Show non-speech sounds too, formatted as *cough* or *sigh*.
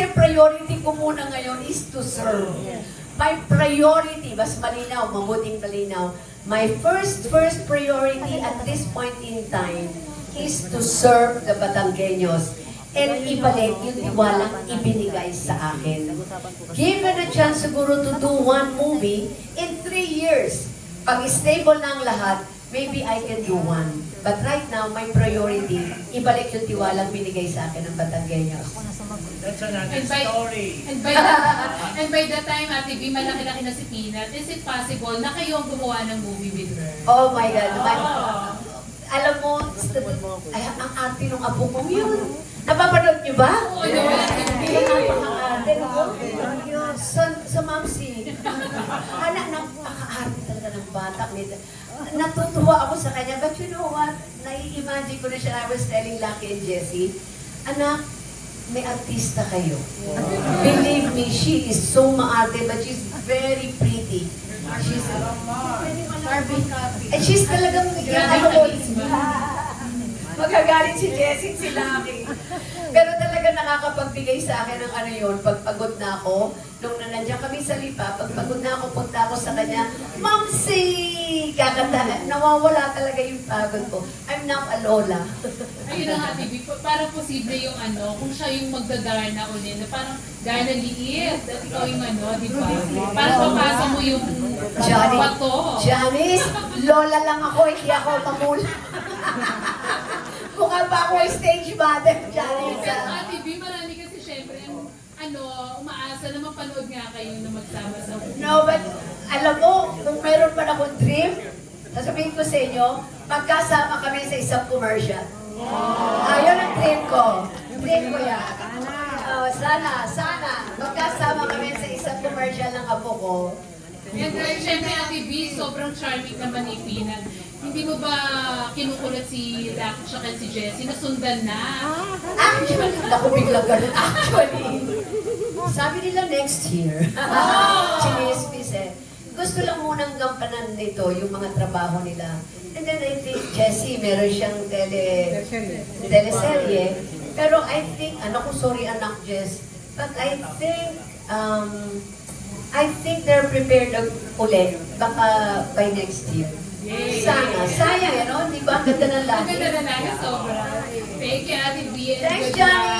Kasi priority ko muna ngayon is to serve. My priority, mas malinaw, mabuting malinaw. My first, first priority at this point in time is to serve the Batanggenyos and ibalik yung tiwalang ibinigay sa akin. Given a chance siguro to do one movie in three years, pag stable ang lahat, maybe I can do one. But right now, my priority, ibalik yung tiwalang binigay sa akin ng Batanggenyos. That's another And by, story. and by the, and by the time, Ate B, malaki-laki na si Peanut, is it possible na kayo ang gumawa ng movie with her? Oh my God. My- Oh. alam mo, ay, ang arte ng apo ko yun. Napapanood niyo ba? Oo, naman. Napaka-arte no? Sa, sa Mamsi. Anak, napaka-arte talaga ng bata. May, natutuwa ako sa kanya. But you know what? Nai-imagine ko na siya. I was telling Lucky and Jessie, Anak, may artista kayo. Believe me, she is so maarte, but she's very pretty. She's Carbon copy. And she's talagang yung ano *laughs* magagalit si Jessie, si Lucky. Pero talaga nakakapagbigay sa akin ng ano yun, pag pagod na ako, nung na nandiyan kami sa lipa, pag pagod na ako, punta ako sa kanya, Mamsi! Kakanta, nawawala talaga yung pagod ko. I'm now a lola. *laughs* Ayun na nga, Ate B, pa- parang posible yung ano, kung siya yung magdadarna ulit, na parang Darna liit, at ikaw yung ano, di ba? Parang papasa mo yung Johnny, bato. Janice, lola lang ako, hindi ako mamula. *laughs* Mukha pa ako stage mother, Janice. Pero Ate B, marami kasi syempre, ang ano, umaasa na mapanood nga kayo na magsama sa. No, but alam mo, kung meron pa akong dream, sasabihin ko sa inyo, magkasama kami sa isang commercial. Ayun ang dream ko. Dream ko yan. Oh, sana, sana, magkasama kami sa isang commercial ng apo ko. And then, syempre, Ate B, sobrang charming naman ni Pinan. Hindi mo ba kinukulat si Lucky siya si Jessie na sundan na? Actually, ako bigla ganun. Actually, sabi nila next year. Chinismis eh. Gusto lang munang gampanan nito yung mga trabaho nila. And then I think Jessie, meron siyang tele, teleserye. Pero I think, ano ko, sorry anak Jess, but I think, um, I think they're prepared ulit, baka by next year. Yay! Sana, sayang, ano? Di ba? Ang ganda ng Ang laki. ganda na lang, sobra. Thank you, Ate B. and Thanks, Johnny!